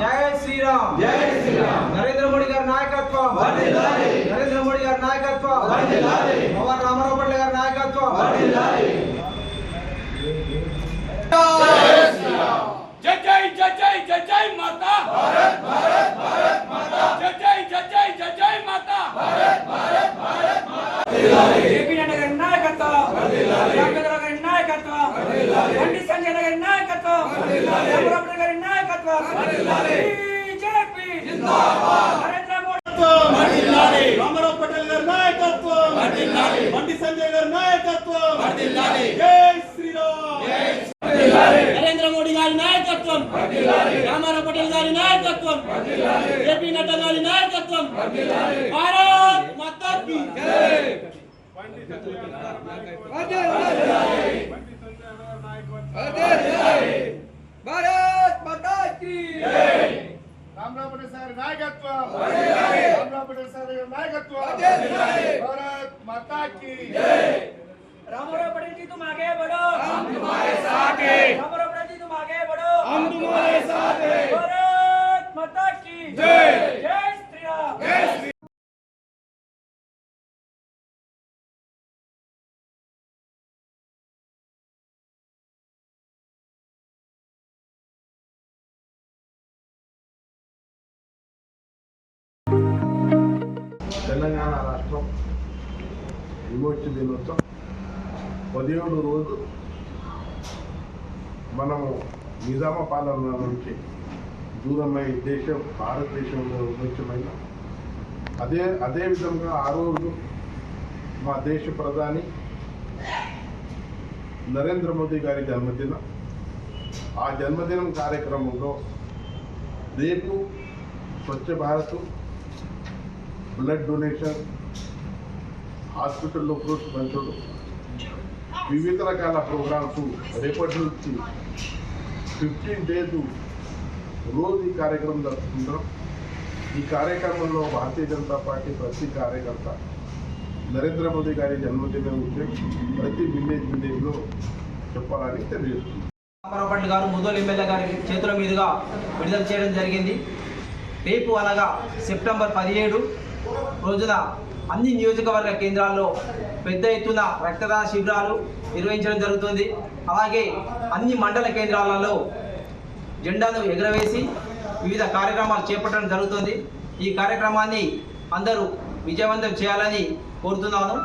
జై శ్రీరామ్ జై శ్రీరామ్ నరేంద్ర మోడీ గారి నాయకత్వం వర్ధిల్లాలి. నరేంద్ర మోడీ గారి నాయకత్వం వర్ధిల్లాలి. పవన్ రామారావు పట్ల గారి నాయకత్వం వర్ధిల్లాలి. జై జై జై జై జై జై మాతా భారత్ భారత్ భారత్ మాతా జై జై జై జై జై జై మాతా భారత్ భారత్ భారత్ మాతా జేపీ నడ్డా గారి నాయకత్వం రామచంద్ర గారి నాయకత్వం బండి సంజయ్ గారి నాయకత్వం. రామరావు గారి నాయకత్వం. బీజేపీ. జిందాబాద్ నరేంద్ర మోడీ. రామారావు పటేల్ గారి నాయకత్వం. బండి సంజయ్ గారి నాయకత్వం. జై శ్రీరామ్. నరేంద్ర మోడీ గారి నాయకత్వం. రామారావు పటేల్ గారి నాయకత్వం. జేపీ నడ్డా గారి నాయకత్వం. భారత్ మాతా కీ की रामराव पटेल साहेब नायकत्व। रामराव पटेल साहेब नायकत्व। भारत माता की रामराव पटेल जी तुम आगे बढ़ो। हम तुम्हारे साथ हैं। रामराव पटेल जी तुम आगे बढ़ो। हम तुम्हारे साथ हैं। भारत माता की जय। जय। తెలంగాణ రాష్ట్రం విమోచన దినోత్సవం. పదిహేడు రోజు మనము నిజామ పాలన నుంచి దూరమై దేశం భారతదేశంలో విమోచమైన అదే అదేవిధంగా ఆ రోజు మా దేశ ప్రధాని నరేంద్ర మోదీ గారి జన్మదినం. ఆ జన్మదినం కార్యక్రమంలో రేపు స్వచ్ఛ భారత్ బ్లడ్ డొనేషన్ హాస్పిటల్లో ఫ్రూట్స్ పంచడం వివిధ రకాల ప్రోగ్రామ్స్ రేపటి నుంచి ఫిఫ్టీన్ డేస్ రోజు ఈ కార్యక్రమం జరుపుకుంటాం ఈ కార్యక్రమంలో భారతీయ జనతా పార్టీ ప్రతి కార్యకర్త నరేంద్ర మోదీ గారి జన్మదినం ఉంటే ప్రతి విలేజ్ విలేజ్లో చెప్పాలని తెలియజేస్తుంది రామారావు గారు ముదోలు ఎమ్మెల్యే గారి చేతుల మీదుగా విడుదల చేయడం జరిగింది. రేపు అనగా సెప్టెంబర్ పదిహేడు రోజున అన్ని నియోజకవర్గ కేంద్రాల్లో పెద్ద ఎత్తున రక్తదాన శిబిరాలు నిర్వహించడం జరుగుతుంది. అలాగే అన్ని మండల కేంద్రాలలో జెండాను ఎగురవేసి వివిధ కార్యక్రమాలు చేపట్టడం జరుగుతుంది. ఈ కార్యక్రమాన్ని అందరూ విజయవంతం చేయాలని కోరుతున్నాను.